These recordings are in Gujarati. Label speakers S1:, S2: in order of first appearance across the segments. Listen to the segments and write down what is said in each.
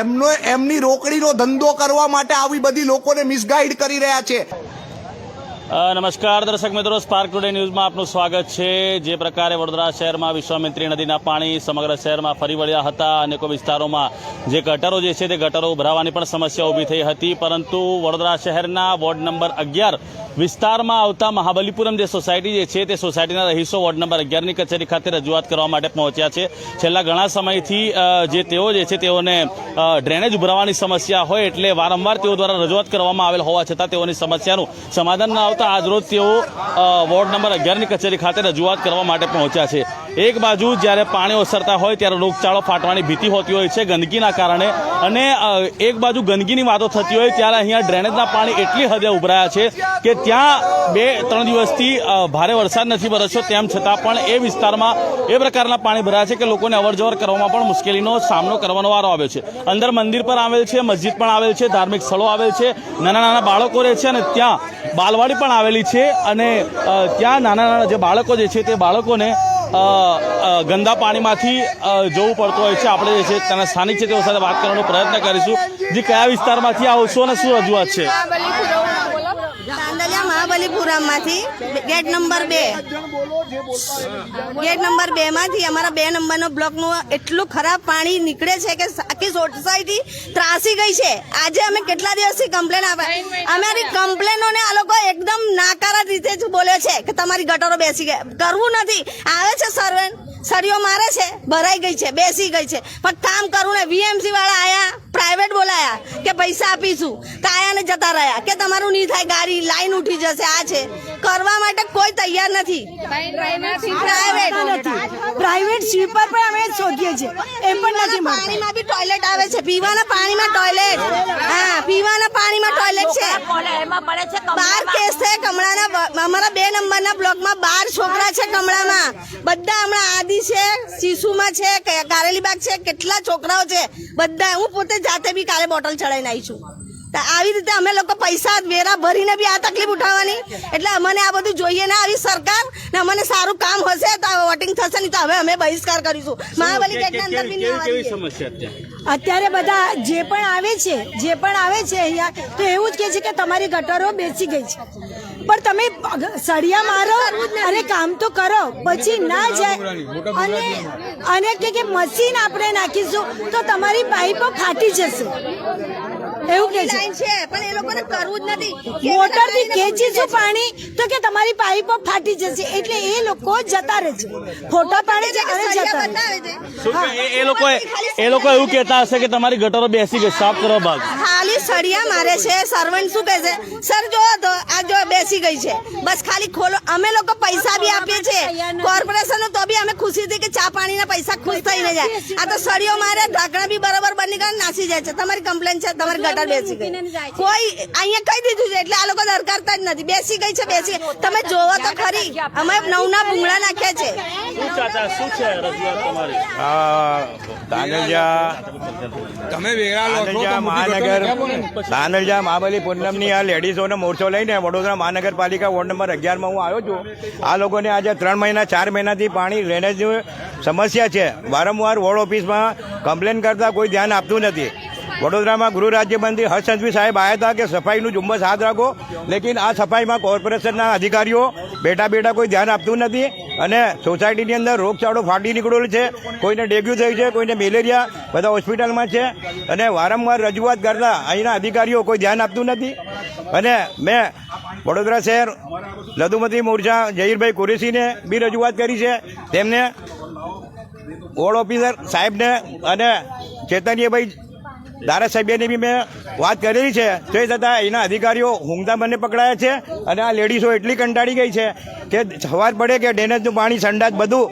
S1: એમનો એમની રોકડીનો ધંધો કરવા માટે આવી બધી લોકોને મિસગાઈડ કરી રહ્યા છે.
S2: નમસ્કાર દર્શક મિત્રો સ્પાર્ક ટુડે ન્યૂઝમાં આપનું સ્વાગત છે. જે પ્રકારે વડોદરા શહેરમાં વિશ્વામિત્રી નદીના પાણી સમગ્ર શહેરમાં ફરી વળ્યા હતા અનેકો વિસ્તારોમાં જે ગટરો જે છે તે ગટરો ઉભરાવાની પણ સમસ્યા ઊભી થઈ હતી. પરંતુ વડોદરા શહેરના વોર્ડ નંબર અગિયાર વિસ્તારમાં આવતા મહાબલીપુરમ જે સોસાયટી જે છે તે સોસાયટીના રહીશો વોર્ડ નંબર અગિયારની કચેરી ખાતે રજૂઆત કરવા માટે પહોંચ્યા છે. છેલ્લા ઘણા સમયથી જે તેઓ જે છે તેઓને ડ્રેનેજ ઉભરાવાની સમસ્યા હોય એટલે વારંવાર તેઓ દ્વારા રજૂઆત કરવામાં આવેલ હોવા છતાં તેઓની સમસ્યાનું સમાધાન ન આવતા આજરોજ તેઓ વોર્ડ નંબર અગિયારની કચેરી ખાતે રજૂઆત કરવા માટે પહોંચ્યા છે. એક બાજુ જ્યારે પાણી ઓસરતા હોય ત્યારે રોગચાળો ફાટવાની ભીતિ હોતી હોય છે ગંદકીના કારણે અને એક બાજુ ગંદકીની વાતો થતી હોય ત્યારે અહીંયા ડ્રેનેજના પાણી એટલી હદે ઉભરાયા છે કે ત્યાં બે, ત્રણ દિવસથી ભારે વરસાદ નથી વરસ્યો તેમ છતાં પણ એ વિસ્તારમાં એ પ્રકારના પાણી ભરાયા છે કે લોકોને અવરજવર કરવામાં પણ મુશ્કેલીનો સામનો કરવાનો વારો આવ્યો છે. અંદર મંદિર પણ આવેલ છે, મસ્જિદ પણ આવેલ છે, ધાર્મિક સ્થળો આવેલ છે, નાના નાના બાળકો રહે છે અને ત્યાં બાલવાડી પણ આવેલી છે અને ત્યાં નાના નાના જે બાળકો જે છે તે બાળકોને ગંદા પાણીમાંથી જવું પડતું હોય છે. આપણે જે છે, તેના સ્થાનિક છે તેઓ સાથે વાત કરવાનો પ્રયત્ન કરીશું. જે કયા વિસ્તારમાંથી આવો છો અને શું રજૂઆત છે?
S3: ચાંદલિયા મહાબલીપુરમમાંથી ગેટ નંબર બે. ગેટ નંબર બે માંથી અમારા બે નંબરનો બ્લોકનું એટલું ખરાબ પાણી નીકળે છે કે આખી સોસાયટી ત્રાસી ગઈ છે. આજે અમે કેટલા દિવસથી કમ્પ્લેન આપે અમારી કમ્પ્લેનોને આ લોકો એકદમ નાકારા રીતે જ બોલે છે કે તમારી ગટરો બેસી ગયા. કરવું નથી. આવે છે સર્વે સળીઓ મારે છે, ભરાઈ ગઈ છે, બેસી ગઈ છે. પણ કામ કરું ને વીએમસી વાળા આયા પ્રાઇવેટ બોલાયા કે પૈસા આપીશું. તો આયા ને જતા રહ્યા કે તમારું નહીં થાય, ગાડી લાઈન ઉઠી જશે, આ છે. કરવા માટે કોઈ તૈયાર નથી. પ્રાઇવેટ
S4: પ્રાઇવેટ સ્વીપર પણ અમે શોધીએ છીએ. એમ પણ નથી
S3: પાણીમાં બી ટોયલેટ આવે છે. પીવાના પાણીમાં ટોયલેટ. હા પીવાના પાણીમાં ટોયલેટ છે. બાર કેસ છે કમળાના અમારા બે નંબરના બ્લોકમાં બાર છોકરા છે કમળામાં બધા હમણાં આદિ છે શિશુમાં છે કારેલીબાગ છે કેટલા છોકરાઓ છે. બધા હું પોતે જાતે બી કાલે બોટલ ચડાવીને આવી છું. આવી રીતે અમે લોકો પૈસા વેરા ભરીને બી આ તકલીફ ઉઠાવવાની. એટલે અમને આ બધું જોઈએ ને આવી સરકાર ને અમને સારું કામ હશે તો વોટિંગ થશે નહીં તો હવે અમે બહિષ્કાર કરીશું. મહાબલી ગેટના અંદર બી
S2: અત્યારે
S4: બધા જે પણ આવે છે જે પણ આવે છે અહીંયા તો એવું જ કહે છે કે તમારી ગટરો બેસી ગઈ છે. પણ તમે સળિયા મારો અને કામ તો કરો. પછી ના જાય. અને અને કે કે મશીન આપણે નાખીશું તો તમારી પાઇપો ફાટી જશે. એવું કે છે?
S3: છે પણ એ લોકોને કરવું જ નથી.
S4: મોટરથી ખેંચીશું પાણી તો કે તમારી પાઇપો ફાટી જશે એટલે એ લોકો જતા રહે છે. ખોટા પાણી છે અને જતા રહે છે.
S2: એ- લોકો એ લોકો એવું કહેતા હશે કે તમારી ગટરો બેસી ગઈ સાફ કરો ભાગ
S3: સળિયા મારે છે સર્વન્ટ શું કહે છે? સર, જો, તો આ જો બેસી ગઈ છે. બસ ખાલી ખોલો. અમે લોકો પૈસા બી આપીએ છીએ. કોર્પોરેશન તો બી અમે ખુશીથી કે ચા પાણીના પૈસા ખુશ થઈને જાય. આ તો સળિયો મારે, ઢાંકણા બી બરોબર બની ગયા નાસી જાય છે. તમારી કમ્પ્લેન છે, તમારી ગટર બેસી ગઈ. કોઈ અહીંયા કહી દીધું છે, એટલે આ લોકો દરકારતા જ નથી. બેસી ગઈ છે, બેસી તમે જોવો તો ખરી. અમે નવના ભૂંગળા નાખ્યા છે.
S5: તાનલજા મહાબલી પૂનમની આ લેડીઝોનો મોરચો લઈને વડોદરા મહાનગરપાલિકા વોર્ડ નંબર અગિયારમાં હું આવ્યો છું. આ લોકોને આજે ત્રણ મહિના ચાર મહિનાથી પાણી ડ્રેનેજની સમસ્યા છે. વારંવાર વોર્ડ ઓફિસમાં કમ્પ્લેન કરતા કોઈ ધ્યાન આપતું નથી. વડોદરામાં ગૃહ રાજ્યમંત્રી હર્ષ સંઘવી સાહેબ આવ્યા હતા કે સફાઈનું ઝુંબસ હાથ રાખો. લેકિન આ સફાઈમાં કોર્પોરેશનના અધિકારીઓ બેઠા બેઠા કોઈ ધ્યાન આપતું નથી અને સોસાયટીની અંદર રોગચાળો ફાટી નીકળેલો છે. કોઈને ડેગ્યુ થયું છે, કોઈને મેલેરિયા, બધા હોસ્પિટલમાં છે. અને વારંવાર રજૂઆત કરતા અહીંના અધિકારીઓ કોઈ ધ્યાન આપતું નથી. અને મેં વડોદરા શહેર લઘુમતી મોરચા જહીરભાઈ કુરેશીને બી રજૂઆત કરી છે. તેમને વોર્ડ ઓફિસર સાહેબને અને ચેતનીયભાઈ ધારાસભ્યની બી મેં વાત કરેલી છે. તે છતાં એના અધિકારીઓ ઊંઘતા બંને પકડાયા છે અને આ લેડીઝો એટલી કંટાળી ગઈ છે કે સવાર પડે કે ડેનેજનું પાણી, સંડાસ બધું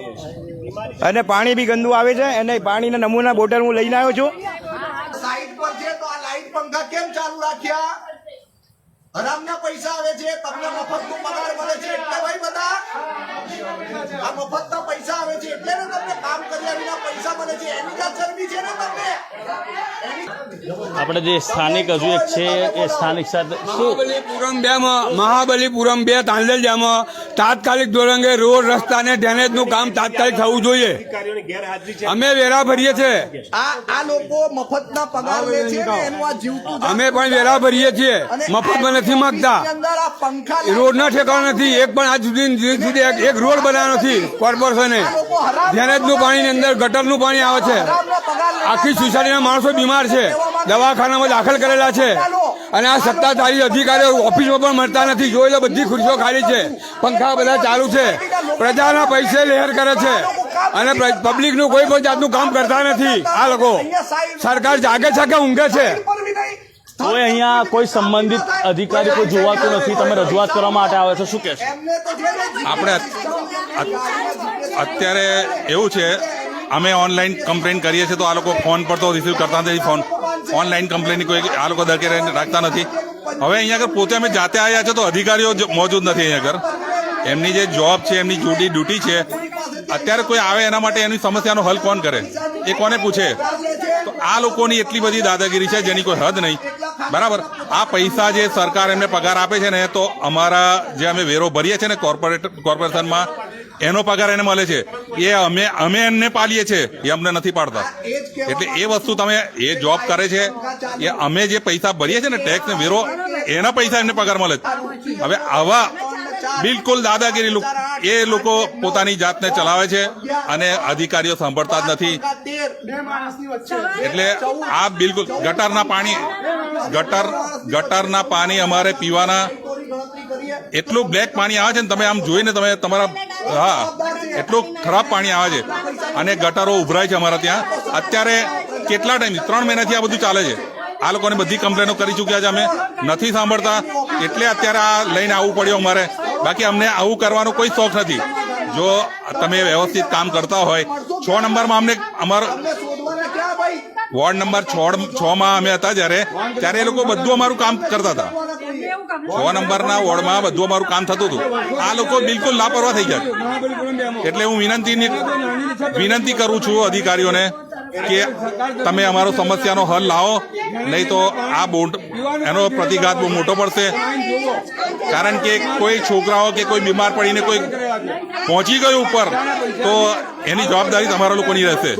S5: અને પાણી બી ગંદુ આવે છે અને પાણીના નમૂના બોટલ હું લઈને આવ્યો છું.
S1: સાઈડ પર છે તો આ લાઈટ પંખા કેમ ચાલુ રાખ્યા? હરામના પૈસા આવે છે તમને મફતનો પગાર મળે છે એટલે ભાઈ બધા. આ મફતના પૈસા આવે છે એટલે ને તમને કામ કર્યા વિના પૈસા મળે છે. એની જ ચરબી છે ને તમને?
S2: આપણે જે સ્થાનિક હજુ એક છે એ સ્થાનિક સાથે
S6: મહાબલીપુરમ બે માં મહાબલીપુરમ બે તાંડલિયામાં તાત્કાલિક ધોરણે રોડ રસ્તા ડેમેજનું કામ તાત્કાલિક થવું જોઈએ. અમે વેરા ભરીએ છીએ.
S1: આ લોકો મફત ના પગાર લે છે એનું આ જીવતું
S6: અમે પણ વેરા ભરીએ છીએ.
S1: મફત
S6: મફતમાં નથી માંગતા. રોડના ઠેકાણા નથી. એક પણ આજ સુધી સુધી એક- રોડ બનાવ્યો નથી કોર્પોરેશને. ડ્રેનેજનું પાણી અંદર ગટરનું પાણી આવે છે. આખી સોસાયટીના માણસો બીમાર છે. દવાખાનામાં દાખલ કરેલા છે. અને આ સત્તાધારી અધિકારીઓ ઓફિસમાં પણ મળતા નથી. જોઈ લો બધી ખુરશીઓ ખાલી છે. પંખા બધા ચાલુ છે. પ્રજાના પૈસે લહેર કરે છે. અને પબ્લિકનું કોઈ પણ જાતનું કામ કરતા નથી આ લોકો. સરકાર જાગે છે કે ઊંઘે છે.
S2: કોઈ અહીંયા કોઈ સંબંધિત અધિકારી કોઈ જોવાતું નથી તમે રજૂઆત કરવા માટે આવે છે શું કહેશો
S7: આપણે અત્યારે એવું છે અમે ઓનલાઈન કમ્પ્લેન કરીએ છીએ તો આ લોકો ફોન પર તો રિસીવ કરતા નથી ફોન ઓનલાઈન કમ્પ્લેન કોઈ આ લોકો દરકે રાખતા નથી. હવે અહીંયા આગળ પોતે અમે જાતે આવ્યા છે તો અધિકારીઓ મોજૂદ નથી અહીંયા આગળ. એમની જે જોબ છે એમની ડ્યુટી ડ્યુટી છે અત્યારે કોઈ આવે એના માટે એની સમસ્યાનો હલ કોણ કરે? એ કોને પૂછે? તો આ લોકોની એટલી બધી દાદાગીરી છે જેની કોઈ હદ નહીં. બરાબર. આ પૈસા જે સરકાર એમને પગાર આપે છે ને તો અમારા જે અમે વેરો ભરીએ છીએ ને કોર્પોરેટ કોર્પોરેશનમાં એનો પગાર એને મળે છે. એ અમે અમે એમને પાલીએ છીએ એ અમને નથી પાડતા. એટલે એ વસ્તુ તમે એ જોબ કરે છે એ અમે જે પૈસા ભરીએ છીએ ને ટેક્સ ને વેરો એના પૈસા એમને પગાર મળે છે હવે આવા બિલકુલ દાદાગીરી એ લોકો પોતાની જાતને ચલાવે છે અને અધિકારીઓ સાંભળતા જ નથી. એટલે આ બિલકુલ ગટરના પાણી ગટર, ગટરના પાણી અમારે પીવાના એટલું બ્લેક પાણી આવે છે ને તમે આમ જોઈને તમે તમારા, હા, એટલું ખરાબ પાણી આવે છે. અને ગટરો ઉભરાય છે અમારા ત્યાં. અત્યારે કેટલા ટાઈમ? ત્રણ મહિનાથી આ બધું ચાલે છે. આ લોકોને બધી કમ્પ્લેનો કરી ચૂક્યા છે અમે. નથી સાંભળતા. એટલે અત્યારે આ લઈને આવવું પડ્યું અમારે. બાકી અમને આવું કરવાનો કોઈ શોખ નથી. જો તમે વ્યવસ્થિત કામ કરતા હોય, છ નંબરમાં અમને અમારો
S1: અમને શોધવાના ક્યાં ભાઈ
S7: વોર્ડ નંબર છ માં અમે હતા જ્યારે ત્યારે એ લોકો બધું અમારું કામ કરતા હતા. છ નંબરના વોર્ડમાં બધું અમારું કામ થતું હતું. આ લોકો બિલકુલ લાપરવાહ થઈ ગયા. એટલે હું વિનંતી વિનંતી કરું છું અધિકારીઓને કે તમે અમારો સમસ્યાનો હલ લાવો. નહીં તો આ બોટ એનો પ્રતિઘાત બહુ મોટો પડશે. કારણ કે કોઈ છોકરાઓ કે કોઈ બીમાર પડીને કોઈ પહોંચી ગયું ઉપર, તો એની જવાબદારી તમારા લોકોની રહેશે.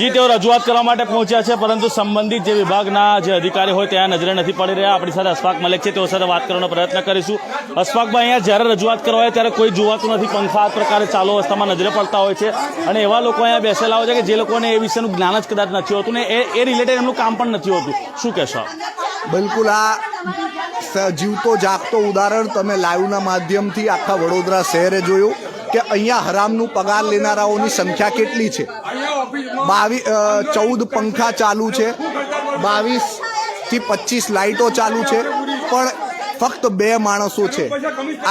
S2: હજી તેઓ રજૂઆત કરવા માટે પહોંચ્યા છે, પરંતુ સંબંધિત જે વિભાગના જે અધિકારી હોય ત્યાં નજરે નથી પડી રહ્યા. આપણી સાથે અશફાક મલિક છે, તેઓ સાથે વાત કરવાનો પ્રયત્ન કરીશું. અશફાકભાઈ, અહીંયા જ્યારે રજૂઆત કરવા હોય ત્યારે કોઈ જોવાતું નથી. પંખા આ પ્રકારે ચાલુ અવસ્થામાં નજરે પડતા હોય છે. અને એવા લોકો અહીંયા બેસેલા હોય છે કે જે લોકોને એ વિશેનું જ્ઞાન જ કદાચ નથી હોતું ને એ એ રિલેટેડ એમનું કામ પણ નથી હોતું. શું કહેશો?
S1: બિલકુલ આ જીવતો જાગતો ઉદાહરણ તમે લાઈવના માધ્યમથી આખા વડોદરા શહેરે જોયું કે અહીંયા હરામનું પગાર લેનારાઓની સંખ્યા કેટલી છે? બાવીસ ચૌદ પંખા ચાલુ છે, બાવીસથી પચીસ લાઇટો ચાલુ છે, પણ ફક્ત બે માણસો છે.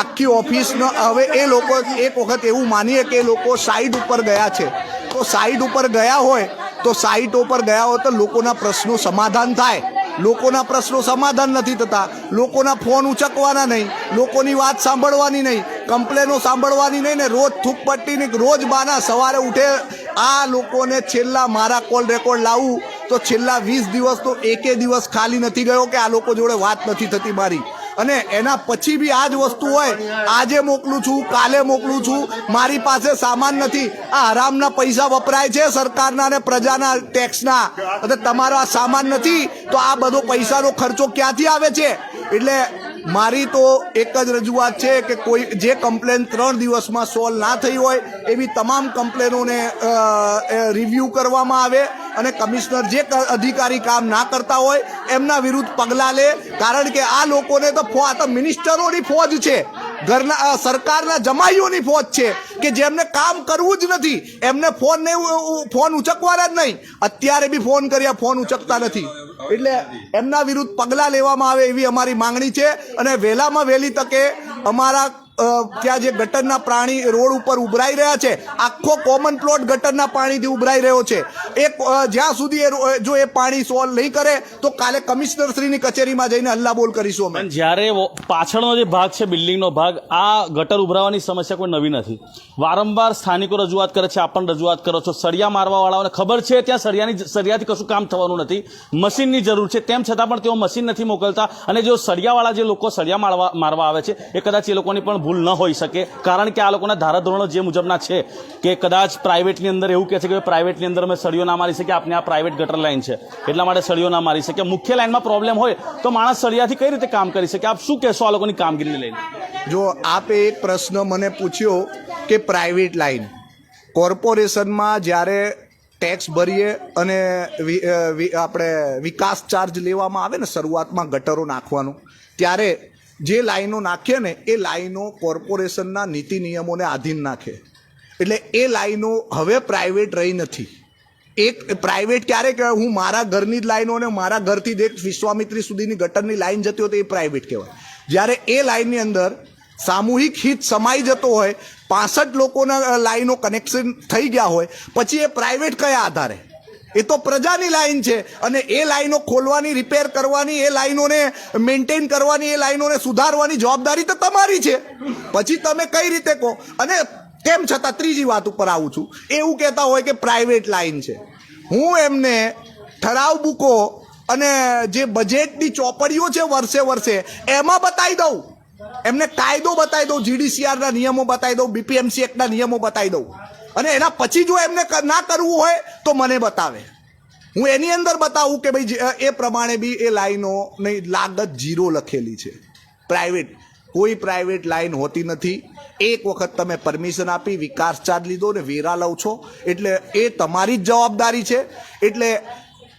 S1: આખી ઓફિસનો હવે એ લોકો એક વખત એવું માનીએ કે એ લોકો સાઈડ ઉપર ગયા છે. તો સાઈડ ઉપર ગયા હોય તો સાઇટ ઉપર ગયા હોય તો લોકોના પ્રશ્નો સમાધાન થાય. લોકોના પ્રશ્નો સમાધાન નથી થતા. લોકોના ફોન ઉચકવાના નહીં. લોકોની વાત સાંભળવાની નહીં. કમ્પ્લેનો સાંભળવાની નહીં ને રોજ થૂકપટ્ટીની રોજ બાના સવારે ઉઠે આ લોકોને છેલ્લા મારા કોલ રેકોર્ડ લાવું તો છેલ્લા વીસ દિવસ તો એકે દિવસ ખાલી નથી ગયો કે આ લોકો જોડે વાત નથી થતી મારી. અને એના પછી બી આ જ વસ્તુ હોય. આજે મોકલું છું, કાલે મોકલું છું. મારી પાસે સામાન નથી. આ હરામના પૈસા વપરાય છે સરકારના અને પ્રજાના ટેક્સના. અને તમારો આ સામાન નથી, તો આ બધો પૈસાનો ખર્ચો ક્યાંથી આવે છે? એટલે મારી તો એક જ રજૂઆત છે કે કોઈ જે કમ્પ્લેન ત્રણ દિવસમાં સોલ્વ ના થઈ હોય, એવી તમામ કમ્પ્લેનોને રિવ્યૂ કરવામાં આવે અને કમિશનર જે અધિકારી કામ ના કરતા હોય, એમના વિરુદ્ધ પગલાં લે. કારણ કે આ લોકોને તો આ તો મિનિસ્ટરોની ફોજ છે. ઘરના સરકારના જમાઈઓની ફોજ છે કે જેમને કામ કરવું જ નથી. એમને ફોન ને ફોન ઉચકવાના જ નહીં. અત્યારે બી ફોન કર્યા, ફોન ઉચકતા નથી. એટલે એમના વિરુદ્ધ પગલાં લેવામાં આવે એવી અમારી માંગણી છે. અને વહેલામાં વહેલી તકે અમારા ત્યાં જે ગટરના પ્રાણી રોડ ઉપર ઉભરાઈ રહ્યા છે, આખો કોમન પ્લોટ ગટરના પાણીથી ઉભરાઈ રહ્યો છે. એ જ્યાં સુધી એ જો એ પાણી સોલ્વ નહીં કરે, તો કાલે કમિશનર શ્રીની કચેરીમાં જઈને હલ્લાબોલ કરીશું અમે.
S2: જ્યારે પાછળનો જે ભાગ છે, બિલ્ડિંગનો ભાગ, આ ગટર ઉભરાવાની સમસ્યા કોઈ નવી નથી. વારંવાર સ્થાનિકો રજૂઆત કરે છે આપણ રજૂઆત કરો છો. સળિયા મારવાવાળાઓને ખબર છે, ત્યાં સળિયાની સળિયાથી કશું કામ થવાનું નથી. મશીનની જરૂર છે, તેમ છતાં પણ તેઓ મશીન નથી મોકલતા. અને જો સળિયાવાળા જે લોકો સળિયા મારવા મારવા આવે છે, એ કદાચ એ લોકોની પણ ભૂલ ન હોઈ શકે. કારણ કે આ લોકોના ધારાધોરણો જે મુજબના છે કે કદાચ પ્રાઇવેટની અંદર એવું કહે છે કે પ્રાઇવેટની અંદર અમે સળિયો ના મારી શકીએ આપણે આ પ્રાઇવેટ ગટર લાઈન છે. એટલા માટે સળિયો ના મારી શકીએ. મુખ્ય લાઈનમાં પ્રોબ્લેમ હોય તો માણસ સળિયાથી કઈ રીતે કામ કરી શકે? આપ શું કહેશો આ લોકોની કામગીરીને લઈને?
S1: જો આપે એક પ્રશ્ન મને પૂછ્યો કે પ્રાઇવેટ લાઈન, કોર્પોરેશનમાં જ્યારે ટેક્સ ભરીએ અને આપણે વિકાસ ચાર્જ લેવામાં આવે ને શરૂઆતમાં ગટરો નાખવાનું, ત્યારે જે લાઈનો નાખીએ ને એ લાઈનો કોર્પોરેશનના નીતિ નિયમોને આધીન નાખે. એટલે એ લાઈનો હવે પ્રાઇવેટ રહી નથી. એક પ્રાઇવેટ ક્યારે કહેવાય? હું મારા ઘરની જ લાઈનો અને મારા ઘરથી એક વિશ્વામિત્રી સુધીની ગટરની લાઈન જતી હોય તો એ પ્રાઇવેટ કહેવાય. જ્યારે એ લાઈનની અંદર સામૂહિક હિત સમાઈ જતો હોય, પાસઠ લોકોના લાઈનો કનેક્શન થઈ ગયા હોય, પછી એ પ્રાઇવેટ કયા આધારે? એ તો પ્રજાની લાઈન છે. અને એ લાઈનો ખોલવાની રિપેર કરવાની, એ લાઈનોને મેન્ટેન કરવાની, એ લાઈનોને સુધારવાની જવાબદારી તો તમારી છે. પછી તમે કઈ રીતે કહો? અને તેમ છતાં ત્રીજી વાત ઉપર આવું છું. એવું કહેતા હોય કે પ્રાઇવેટ લાઈન છે. હું એમને ઠરાવ બુકો અને જે બજેટની ચોપડીઓ છે વર્ષે વર્ષે, એમાં બતાવી દઉં. એમને કાયદો બતાવી દઉં જીડીસીઆરના નિયમો બતાવી દઉં બીપીએમસી એક્ટના નિયમો બતાવી દઉં. અને એના પછી જો એમને ના કરવું હોય તો મને બતાવે. હું એની અંદર બતાવું કે ભાઈ એ પ્રમાણે બી એ લાઈનોની લાગત જીરો લખેલી છે. પ્રાઇવેટ, કોઈ પ્રાઇવેટ લાઈન હોતી નથી. એક વખત તમે પરમિશન આપી, વિકાસ ચાર્જ લીધો ને વેરા લઉં છો. એટલે એ તમારી જ જવાબદારી છે. એટલે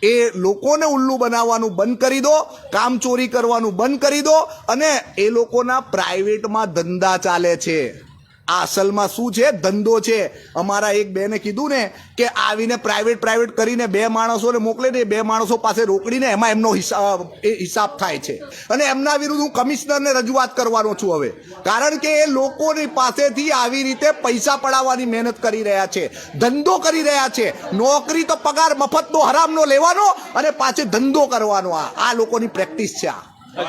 S1: એ લોકોને ઉલ્લુ બનાવવાનું બંધ કરી દો, કામ ચોરી કરવાનું બંધ કરી દો અને એ લોકોના પ્રાઇવેટમાં ધંધા ચાલે છે. આ અસલમાં શું છે? ધંધો છે. અમારા એક બેને કીધું ને કે આવીને પ્રાઇવેટ પ્રાઇવેટ કરીને બે માણસોને મોકલે ને બે માણસો પાસે રોકડીને એમાં એમનો હિસાબ એ હિસાબ થાય છે. અને એમના વિરુદ્ધ હું કમિશનરને રજૂઆત કરવાનો છું હવે. કારણ કે એ લોકોની પાસેથી આવી રીતે પૈસા પડાવવાની મહેનત કરી રહ્યા છે. ધંધો કરી રહ્યા છે. નોકરી તો પગાર, મફતનો, હરામનો લેવાનો અને પાછે ધંધો કરવાનો આ. આ લોકોની પ્રેક્ટિસ છે આ.